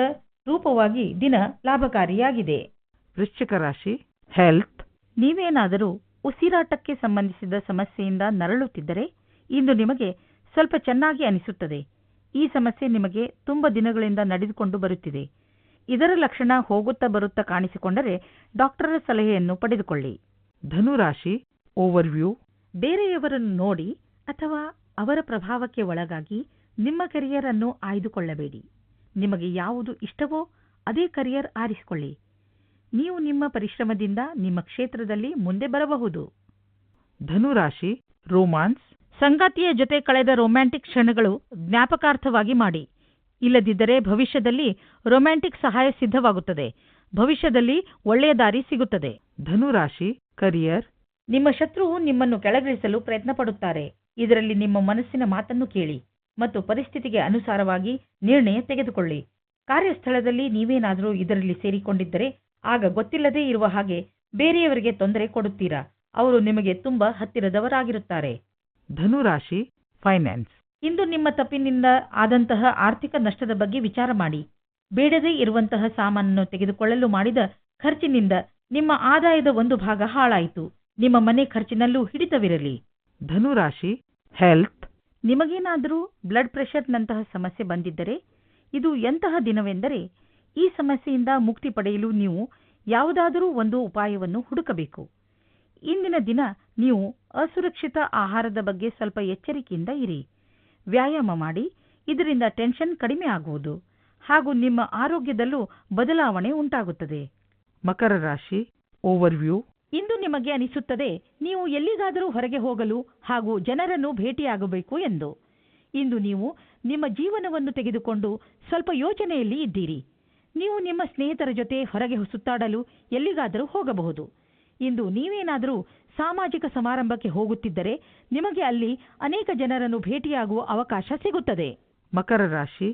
ರೂಪವಾಗಿ ದಿನ ಲಾಭಕಾರಿಯಾಗಿದೆ. ವೃಶ್ಚಿಕ ರಾಶಿ ಹೆಲ್ತ್ ನೀವೇನಾದರೂ ಉಸಿರಾಟಕ್ಕೆ ಸಂಬಂಧಿಸಿದ ಸಮಸ್ಯೆಯಿಂದ ನರಳುತ್ತಿದ್ದರೆ ಇಂದು ನಿಮಗೆ ಸ್ವಲ್ಪ ಚೆನ್ನಾಗಿ ಅನಿಸುತ್ತದೆ. ಈ ಸಮಸ್ಯೆ ನಿಮಗೆ ತುಂಬ ದಿನಗಳಿಂದ ನಡೆದುಕೊಂಡು ಬರುತ್ತಿದೆ. ಇದರ ಲಕ್ಷಣ ಹೋಗುತ್ತಾ ಬರುತ್ತಾ ಕಾಣಿಸಿಕೊಂಡರೆ ಡಾಕ್ಟರ್ ಸಲಹೆಯನ್ನು ಪಡೆದುಕೊಳ್ಳಿ. ಧನುರಾಶಿ ಓವರ್ವ್ಯೂ ಬೇರೆಯವರನ್ನು ನೋಡಿ ಅಥವಾ ಅವರ ಪ್ರಭಾವಕ್ಕೆ ಒಳಗಾಗಿ ನಿಮ್ಮ ಕೆರಿಯರ್ ಅನ್ನು ಆಯ್ದುಕೊಳ್ಳಬೇಡಿ. ನಿಮಗೆ ಯಾವುದು ಇಷ್ಟವೋ ಅದೇ ಕರಿಯರ್ ಆರಿಸಿಕೊಳ್ಳಿ. ನೀವು ನಿಮ್ಮ ಪರಿಶ್ರಮದಿಂದ ನಿಮ್ಮ ಕ್ಷೇತ್ರದಲ್ಲಿ ಮುಂದೆ ಬರಬಹುದು. ಧನುರಾಶಿ ರೋಮಾನ್ಸ್ ಸಂಗಾತಿಯ ಜೊತೆ ಕಳೆದ ರೊಮ್ಯಾಂಟಿಕ್ ಕ್ಷಣಗಳು ಜ್ಞಾಪಕಾರ್ಥವಾಗಿ ಮಾಡಿ. ಇಲ್ಲದಿದ್ದರೆ ಭವಿಷ್ಯದಲ್ಲಿ ರೊಮ್ಯಾಂಟಿಕ್ ಸಹಾಯ ಸಿದ್ಧವಾಗುತ್ತದೆ. ಭವಿಷ್ಯದಲ್ಲಿ ಒಳ್ಳೆಯ ದಾರಿ ಸಿಗುತ್ತದೆ. ಧನುರಾಶಿ ಕರಿಯರ್ ನಿಮ್ಮ ಶತ್ರುವು ನಿಮ್ಮನ್ನು ಕೆಳಗಿಳಿಸಲು ಪ್ರಯತ್ನ ಪಡುತ್ತಾರೆ. ಇದರಲ್ಲಿ ನಿಮ್ಮ ಮನಸ್ಸಿನ ಮಾತನ್ನು ಕೇಳಿ ಮತ್ತು ಪರಿಸ್ಥಿತಿಗೆ ಅನುಸಾರವಾಗಿ ನಿರ್ಣಯ ತೆಗೆದುಕೊಳ್ಳಿ. ಕಾರ್ಯಸ್ಥಳದಲ್ಲಿ ನೀವೇನಾದರೂ ಇದರಲ್ಲಿ ಸೇರಿಕೊಂಡಿದ್ದರೆ ಆಗ ಗೊತ್ತಿಲ್ಲದೇ ಇರುವ ಹಾಗೆ ಬೇರೆಯವರಿಗೆ ತೊಂದರೆ ಕೊಡುತ್ತೀರಾ? ಅವರು ನಿಮಗೆ ತುಂಬಾ ಹತ್ತಿರದವರಾಗಿರುತ್ತಾರೆ. ಧನು ರಾಶಿ ಫೈನಾನ್ಸ್. ಇಂದು ನಿಮ್ಮ ತಪ್ಪಿನಿಂದ ಆದಂತಹ ಆರ್ಥಿಕ ನಷ್ಟದ ಬಗ್ಗೆ ವಿಚಾರ ಮಾಡಿ. ಬೇಡದೇ ಇರುವಂತಹ ಸಾಮಾನನ್ನು ತೆಗೆದುಕೊಳ್ಳಲು ಮಾಡಿದ ಖರ್ಚಿನಿಂದ ನಿಮ್ಮ ಆದಾಯದ ಒಂದು ಭಾಗ ಹಾಳಾಯಿತು. ನಿಮ್ಮ ಮನೆ ಖರ್ಚಿನಲ್ಲೂ ಹಿಡಿತವಿರಲಿ. ಧನುರಾಶಿ ಹೆಲ್ತ್. ನಿಮಗೇನಾದರೂ ಬ್ಲಡ್ ಪ್ರೆಷರ್ನಂತಹ ಸಮಸ್ಯೆ ಬಂದಿದ್ದರೆ ಇದು ಎಂತಹ ದಿನವೆಂದರೆ ಈ ಸಮಸ್ಯೆಯಿಂದ ಮುಕ್ತಿ ಪಡೆಯಲು ನೀವು ಯಾವುದಾದರೂ ಒಂದು ಉಪಾಯವನ್ನು ಹುಡುಕಬೇಕು. ಇಂದಿನ ದಿನ ನೀವು ಅಸುರಕ್ಷಿತ ಆಹಾರದ ಬಗ್ಗೆ ಸ್ವಲ್ಪ ಎಚ್ಚರಿಕೆಯಿಂದ ಇರಿ. ವ್ಯಾಯಾಮ ಮಾಡಿ ಇದರಿಂದ ಟೆನ್ಷನ್ ಕಡಿಮೆ ಆಗುವುದು ಹಾಗೂ ನಿಮ್ಮ ಆರೋಗ್ಯದಲ್ಲೂ ಬದಲಾವಣೆ ಉಂಟಾಗುತ್ತದೆ. ಮಕರ ರಾಶಿ ಓವರ್ವ್ಯೂ ಇಂದು ನಿಮಗೆ ಅನಿಸುತ್ತದೆ ನೀವು ಎಲ್ಲಿಗಾದರೂ ಹೊರಗೆ ಹೋಗಲು ಹಾಗೂ ಜನರನ್ನು ಭೇಟಿಯಾಗಬೇಕು ಎಂದು. ಇಂದು ನೀವು ನಿಮ್ಮ ಜೀವನವನ್ನು ತೆಗೆದುಕೊಂಡು ಸ್ವಲ್ಪ ಯೋಚನೆಯಲ್ಲಿ ಇದ್ದೀರಿ. ನೀವು ನಿಮ್ಮ ಸ್ನೇಹಿತರ ಜೊತೆ ಹೊರಗೆ ಸುತ್ತಾಡಲು ಎಲ್ಲಿಗಾದರೂ ಹೋಗಬಹುದು. ಇಂದು ನೀವೇನಾದರೂ ಸಾಮಾಜಿಕ ಸಮಾರಂಭಕ್ಕೆ ಹೋಗುತ್ತಿದ್ದರೆ ನಿಮಗೆ ಅಲ್ಲಿ ಅನೇಕ ಜನರನ್ನು ಭೇಟಿಯಾಗುವ ಅವಕಾಶ ಸಿಗುತ್ತದೆ. ಮಕರ ರಾಶಿ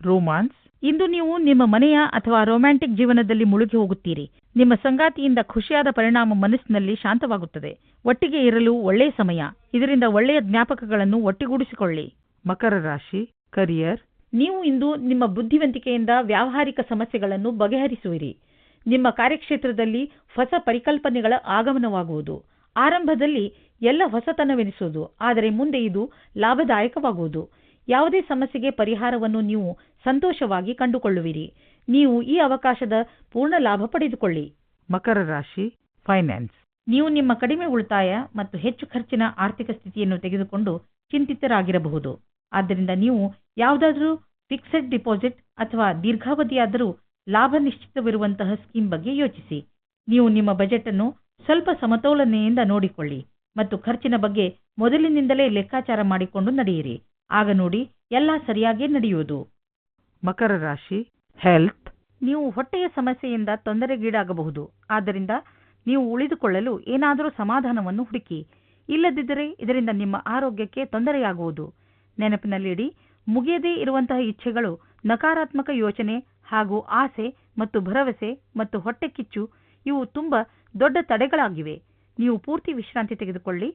ರೋಮಾನ್ಸ್ ಇಂದು ನೀವು ನಿಮ್ಮ ಮನೆಯ ಅಥವಾ ರೊಮ್ಯಾಂಟಿಕ್ ಜೀವನದಲ್ಲಿ ಮುಳುಗಿ ಹೋಗುತ್ತೀರಿ. ನಿಮ್ಮ ಸಂಗಾತಿಯಿಂದ ಖುಷಿಯಾದ ಪರಿಣಾಮ ಮನಸ್ಸಿನಲ್ಲಿ ಶಾಂತವಾಗುತ್ತದೆ. ಒಟ್ಟಿಗೆ ಇರಲು ಒಳ್ಳೆಯ ಸಮಯ. ಇದರಿಂದ ಒಳ್ಳೆಯ ಜ್ಞಾಪಕಗಳನ್ನು ಒಟ್ಟಿಗೂಡಿಸಿಕೊಳ್ಳಿ. ಮಕರ ರಾಶಿ ಕರಿಯರ್ ನೀವು ಇಂದು ನಿಮ್ಮ ಬುದ್ಧಿವಂತಿಕೆಯಿಂದ ವ್ಯಾವಹಾರಿಕ ಸಮಸ್ಯೆಗಳನ್ನು ಬಗೆಹರಿಸುವಿರಿ. ನಿಮ್ಮ ಕಾರ್ಯಕ್ಷೇತ್ರದಲ್ಲಿ ಹೊಸ ಪರಿಕಲ್ಪನೆಗಳ ಆಗಮನವಾಗುವುದು. ಆರಂಭದಲ್ಲಿ ಎಲ್ಲ ಹೊಸತನವೆನಿಸುವುದು ಆದರೆ ಮುಂದೆ ಇದು ಲಾಭದಾಯಕವಾಗುವುದು. ಯಾವುದೇ ಸಮಸ್ಯೆಗೆ ಪರಿಹಾರವನ್ನು ನೀವು ಸಂತೋಷವಾಗಿ ಕಂಡುಕೊಳ್ಳುವಿರಿ. ನೀವು ಈ ಅವಕಾಶದ ಪೂರ್ಣ ಲಾಭ ಪಡೆದುಕೊಳ್ಳಿ. ಮಕರ ರಾಶಿ ಫೈನಾನ್ಸ್ ನೀವು ನಿಮ್ಮ ಕಡಿಮೆ ಉಳಿತಾಯ ಮತ್ತು ಹೆಚ್ಚು ಖರ್ಚಿನ ಆರ್ಥಿಕ ಸ್ಥಿತಿಯನ್ನು ತೆಗೆದುಕೊಂಡು ಚಿಂತಿತರಾಗಿರಬಹುದು. ಆದ್ದರಿಂದ ನೀವು ಯಾವುದಾದರೂ ಫಿಕ್ಸೆಡ್ ಡಿಪಾಸಿಟ್ ಅಥವಾ ದೀರ್ಘಾವಧಿಯಾದರೂ ಲಾಭ ನಿಶ್ಚಿತವಿರುವಂತಹ ಸ್ಕೀಮ್ ಬಗ್ಗೆ ಯೋಚಿಸಿ. ನೀವು ನಿಮ್ಮ ಬಜೆಟ್ ಅನ್ನು ಸ್ವಲ್ಪ ಸಮತೋಲನೆಯಿಂದ ನೋಡಿಕೊಳ್ಳಿ ಮತ್ತು ಖರ್ಚಿನ ಬಗ್ಗೆ ಮೊದಲಿನಿಂದಲೇ ಲೆಕ್ಕಾಚಾರ ಮಾಡಿಕೊಂಡು ನಡೆಯಿರಿ. ಆಗ ನೋಡಿ ಎಲ್ಲ ಸರಿಯಾಗಿ ನಡೆಯುವುದು. ಮಕರ ರಾಶಿ ಹೆಲ್ತ್ ನೀವು ಹೊಟ್ಟೆಯ ಸಮಸ್ಯೆಯಿಂದ ತೊಂದರೆಗೀಡಾಗಬಹುದು. ಆದ್ದರಿಂದ ನೀವು ಉಳಿದುಕೊಳ್ಳಲು ಏನಾದರೂ ಸಮಾಧಾನವನ್ನು ಹುಡುಕಿ. ಇಲ್ಲದಿದ್ದರೆ ಇದರಿಂದ ನಿಮ್ಮ ಆರೋಗ್ಯಕ್ಕೆ ತೊಂದರೆಯಾಗುವುದು. ನೆನಪಿನಲ್ಲಿಡಿ ಮುಗಿಯದೇ ಇರುವಂತಹ ಇಚ್ಛೆಗಳು ನಕಾರಾತ್ಮಕ ಯೋಚನೆ ಹಾಗೂ ಆಸೆ ಮತ್ತು ಭರವಸೆ ಮತ್ತು ಹೊಟ್ಟೆಕಿಚ್ಚು ಇವು ತುಂಬ ದೊಡ್ಡ ತಡೆಗಳಾಗಿವೆ. ನೀವು ಪೂರ್ತಿ ವಿಶ್ರಾಂತಿ ತೆಗೆದುಕೊಳ್ಳಿ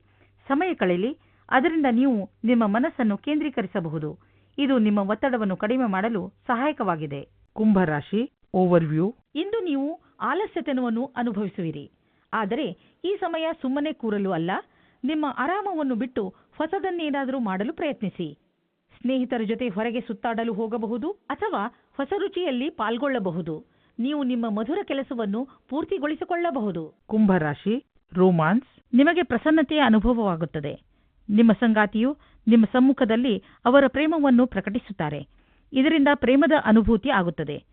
ಸಮಯ ಕಳೆಯಲಿ ಅದರಿಂದ ನೀವು ನಿಮ್ಮ ಮನಸ್ಸನ್ನು ಕೇಂದ್ರೀಕರಿಸಬಹುದು. ಇದು ನಿಮ್ಮ ಒತ್ತಡವನ್ನು ಕಡಿಮೆ ಮಾಡಲು ಸಹಾಯಕವಾಗಿದೆ. ಕುಂಭರಾಶಿ ಓವರ್ವ್ಯೂ ಇಂದು ನೀವು ಆಲಸ್ಯತನವನ್ನು ಅನುಭವಿಸುವಿರಿ. ಆದರೆ ಈ ಸಮಯ ಸುಮ್ಮನೆ ಕೂರಲು ಅಲ್ಲ ನಿಮ್ಮ ಆರಾಮವನ್ನು ಬಿಟ್ಟು ಹೊಸದನ್ನೇನಾದರೂ ಮಾಡಲು ಪ್ರಯತ್ನಿಸಿ. ಸ್ನೇಹಿತರ ಜೊತೆ ಹೊರಗೆ ಸುತ್ತಾಡಲು ಹೋಗಬಹುದು ಅಥವಾ ಹೊಸ ರುಚಿಯಲ್ಲಿ ಪಾಲ್ಗೊಳ್ಳಬಹುದು. ನೀವು ನಿಮ್ಮ ಮಧುರ ಕೆಲಸವನ್ನು ಪೂರ್ತಿಗೊಳಿಸಿಕೊಳ್ಳಬಹುದು. ಕುಂಭರಾಶಿ, ರೋಮಾನ್ಸ್, ನಿಮಗೆ ಪ್ರಸನ್ನತೆಯ ಅನುಭವವಾಗುತ್ತದೆ. ನಿಮ್ಮ ಸಂಗಾತಿಯು ನಿಮ್ಮ ಸಮ್ಮುಖದಲ್ಲಿ ಅವರ ಪ್ರೇಮವನ್ನು ಪ್ರಕಟಿಸುತ್ತಾರೆ. ಇದರಿಂದ ಪ್ರೇಮದ ಅನುಭೂತಿ ಆಗುತ್ತದೆ.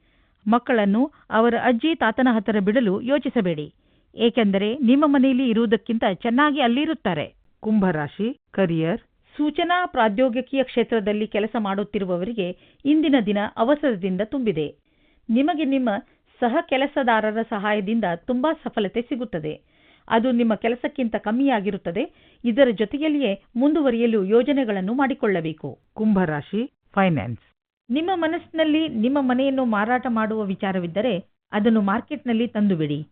ಮಕ್ಕಳನ್ನು ಅವರ ಅಜ್ಜಿ, ತಾತನ ಹತ್ತಿರ ಬಿಡಲು ಯೋಚಿಸಬೇಡಿ. ಏಕೆಂದರೆ ನಿಮ್ಮ ಮನೆಯಲ್ಲಿ ಇರುವುದಕ್ಕಿಂತ ಚೆನ್ನಾಗಿ ಅಲ್ಲಿರುತ್ತಾರೆ. ಕುಂಭರಾಶಿ, ಕರಿಯರ್ ಸೂಚನಾ ಪ್ರಾದ್ಯೋಗಿಕೀಯ ಕ್ಷೇತ್ರದಲ್ಲಿ ಕೆಲಸ ಮಾಡುತ್ತಿರುವವರಿಗೆ ಇಂದಿನ ದಿನ ಅವಸರದಿಂದ ತುಂಬಿದೆ. ನಿಮಗೆ ನಿಮ್ಮ ಸಹ ಕೆಲಸದಾರರ ಸಹಾಯದಿಂದ ತುಂಬಾ ಸಫಲತೆ ಸಿಗುತ್ತದೆ. ಅದು ನಿಮ್ಮ ಕೆಲಸಕ್ಕಿಂತ ಕಮ್ಮಿಯಾಗಿರುತ್ತದೆ. ಇದರ ಜೊತೆಯಲ್ಲಿಯೇ ಮುಂದುವರಿಯಲು ಯೋಜನೆಗಳನ್ನು ಮಾಡಿಕೊಳ್ಳಬೇಕು. ಕುಂಭರಾಶಿ ಫೈನಾನ್ಸ್ ನಿಮ್ಮ ಮನಸ್ಸಿನಲ್ಲಿ ನಿಮ್ಮ ಮನೆಯನ್ನು ಮಾರಾಟ ಮಾಡುವ ವಿಚಾರವಿದ್ದರೆ ಅದನ್ನು ಮಾರ್ಕೆಟ್ನಲ್ಲಿ ತಂದುಬಿಡಿ.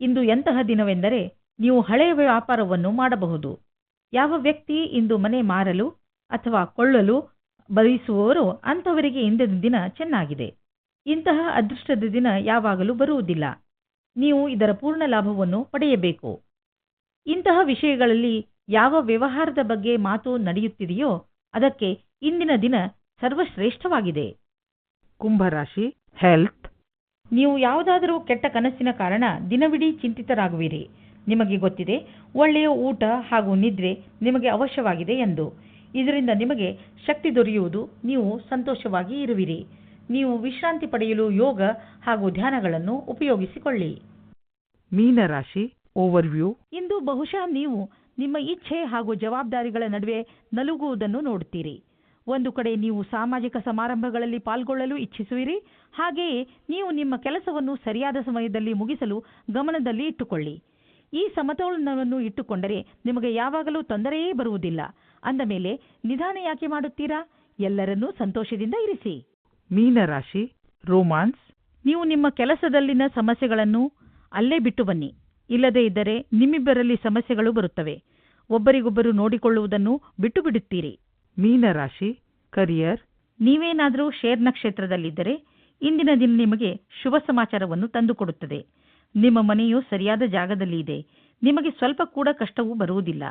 ಇಂದು ಎಂತಹ ದಿನವೆಂದರೆ ನೀವು ಹಳೆಯ ವ್ಯಾಪಾರವನ್ನು ಮಾಡಬಹುದು. ಯಾವ ವ್ಯಕ್ತಿ ಇಂದು ಮನೆ ಮಾರಲು ಅಥವಾ ಕೊಳ್ಳಲು ಬಯಸುವವರು ಅಂಥವರಿಗೆ ಇಂದಿನ ದಿನ ಚೆನ್ನಾಗಿದೆ. ಇಂತಹ ಅದೃಷ್ಟದ ದಿನ ಯಾವಾಗಲೂ ಬರುವುದಿಲ್ಲ. ನೀವು ಇದರ ಪೂರ್ಣ ಲಾಭವನ್ನು ಪಡೆಯಬೇಕು. ಇಂತಹ ವಿಷಯಗಳಲ್ಲಿ ಯಾವ ವ್ಯವಹಾರದ ಬಗ್ಗೆ ಮಾತು ನಡೆಯುತ್ತಿದೆಯೋ ಅದಕ್ಕೆ ಇಂದಿನ ದಿನ ಸರ್ವಶ್ರೇಷ್ಠವಾಗಿದೆ. ಕುಂಭರಾಶಿ ಹೆಲ್ತ್ ನೀವು ಯಾವುದಾದರೂ ಕೆಟ್ಟ ಕನಸಿನ ಕಾರಣ ದಿನವಿಡೀ ಚಿಂತಿತರಾಗುವಿರಿ. ನಿಮಗೆ ಗೊತ್ತಿದೆ. ಒಳ್ಳೆಯ ಊಟ ಹಾಗೂ ನಿದ್ರೆ ನಿಮಗೆ ಅವಶ್ಯವಾಗಿದೆ ಎಂದು. ಇದರಿಂದ ನಿಮಗೆ ಶಕ್ತಿ ದೊರೆಯುವುದು. ನೀವು ಸಂತೋಷವಾಗಿ ಇರುವಿರಿ. ನೀವು ವಿಶ್ರಾಂತಿ ಪಡೆಯಲು ಯೋಗ ಹಾಗೂ ಧ್ಯಾನಗಳನ್ನು ಉಪಯೋಗಿಸಿಕೊಳ್ಳಿ. ಮೀನರಾಶಿ ಓವರ್ವ್ಯೂ ಇಂದು ಬಹುಶಃ ನೀವು ನಿಮ್ಮ ಇಚ್ಛೆ ಹಾಗೂ ಜವಾಬ್ದಾರಿಗಳ ನಡುವೆ ನಲುಗುವುದನ್ನು ನೋಡುತ್ತೀರಿ. ಒಂದು ಕಡೆ ನೀವು ಸಾಮಾಜಿಕ ಸಮಾರಂಭಗಳಲ್ಲಿ ಪಾಲ್ಗೊಳ್ಳಲು ಇಚ್ಛಿಸುವಿರಿ. ಹಾಗೆಯೇ ನೀವು ನಿಮ್ಮ ಕೆಲಸವನ್ನು ಸರಿಯಾದ ಸಮಯದಲ್ಲಿ ಮುಗಿಸಲು ಗಮನದಲ್ಲಿ ಇಟ್ಟುಕೊಳ್ಳಿ. ಈ ಸಮತೋಲನವನ್ನು ಇಟ್ಟುಕೊಂಡರೆ ನಿಮಗೆ ಯಾವಾಗಲೂ ತೊಂದರೆಯೇ ಬರುವುದಿಲ್ಲ. ಅಂದ ಮೇಲೆ ನಿಧಾನ ಯಾಕೆ ಮಾಡುತ್ತೀರಾ? ಎಲ್ಲರನ್ನೂ ಸಂತೋಷದಿಂದ ಇರಿಸಿ. ಮೀನರಾಶಿ ರೋಮಾನ್ಸ್ ನೀವು ನಿಮ್ಮ ಕೆಲಸದಲ್ಲಿನ ಸಮಸ್ಯೆಗಳನ್ನು ಅಲ್ಲೇ ಬಿಟ್ಟು ಬನ್ನಿ. ಇಲ್ಲದೇ ಇದ್ದರೆ ನಿಮ್ಮಿಬ್ಬರಲ್ಲಿ ಸಮಸ್ಯೆಗಳು ಬರುತ್ತವೆ. ಒಬ್ಬರಿಗೊಬ್ಬರು ನೋಡಿಕೊಳ್ಳುವುದನ್ನು ಬಿಟ್ಟು ಬಿಡುತ್ತೀರಿ. ಮೀನರಾಶಿ ಕರಿಯರ್. ನೀವೇನಾದರೂ ಶೇರ್ನ ಕ್ಷೇತ್ರದಲ್ಲಿದ್ದರೆ ಇಂದಿನ ದಿನ ನಿಮಗೆ ಶುಭ ಸಮಾಚಾರವನ್ನು ತಂದುಕೊಡುತ್ತದೆ. ನಿಮ್ಮ ಮನೆಯು ಸರಿಯಾದ ಜಾಗದಲ್ಲಿ ಇದೆ. ನಿಮಗೆ ಸ್ವಲ್ಪ ಕೂಡ ಕಷ್ಟವೂ ಬರುವುದಿಲ್ಲ.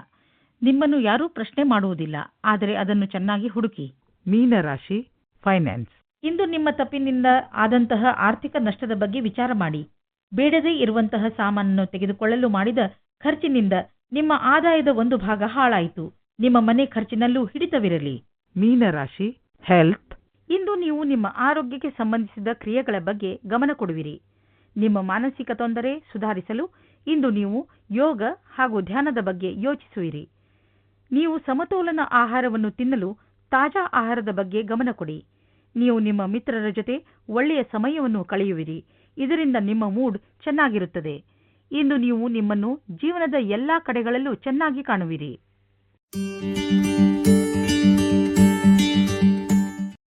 ನಿಮ್ಮನ್ನು ಯಾರೂ ಪ್ರಶ್ನೆ ಮಾಡುವುದಿಲ್ಲ. ಆದರೆ ಅದನ್ನು ಚೆನ್ನಾಗಿ ಹುಡುಕಿ. ಮೀನರಾಶಿ ಫೈನಾನ್ಸ್ ಇಂದು ನಿಮ್ಮ ತಪ್ಪಿನಿಂದ ಆದಂತಹ ಆರ್ಥಿಕ ನಷ್ಟದ ಬಗ್ಗೆ ವಿಚಾರ ಮಾಡಿ. ಬೇಡದೇ ಇರುವಂತಹ ಸಾಮಾನನ್ನು ತೆಗೆದುಕೊಳ್ಳಲು ಮಾಡಿದ ಖರ್ಚಿನಿಂದ ನಿಮ್ಮ ಆದಾಯದ ಒಂದು ಭಾಗ ಹಾಳಾಯಿತು. ನಿಮ್ಮ ಮನೆ ಖರ್ಚಿನಲ್ಲೂ ಹಿಡಿತವಿರಲಿ. ಮೀನರಾಶಿ ಹೆಲ್ತ್ ಇಂದು ನೀವು ನಿಮ್ಮ ಆರೋಗ್ಯಕ್ಕೆ ಸಂಬಂಧಿಸಿದ ಕ್ರಿಯೆಗಳ ಬಗ್ಗೆ ಗಮನ ಕೊಡುವಿರಿ. ನಿಮ್ಮ ಮಾನಸಿಕ ತೊಂದರೆ ಸುಧಾರಿಸಲು ಇಂದು ನೀವು ಯೋಗ ಹಾಗೂ ಧ್ಯಾನದ ಬಗ್ಗೆ ಯೋಚಿಸುವಿರಿ. ನೀವು ಸಮತೋಲನ ಆಹಾರವನ್ನು ತಿನ್ನಲು ತಾಜಾ ಆಹಾರದ ಬಗ್ಗೆ ಗಮನ ಕೊಡಿ. ನೀವು ನಿಮ್ಮ ಮಿತ್ರರ ಜೊತೆ ಒಳ್ಳೆಯ ಸಮಯವನ್ನು ಕಳೆಯುವಿರಿ. ಇದರಿಂದ ನಿಮ್ಮ ಮೂಡ್ ಚೆನ್ನಾಗಿರುತ್ತದೆ. ಇಂದು ನೀವು ನಿಮ್ಮನ್ನು ಜೀವನದ ಎಲ್ಲಾ ಕಡೆಗಳಲ್ಲೂ ಚೆನ್ನಾಗಿ ಕಾಣುವಿರಿ.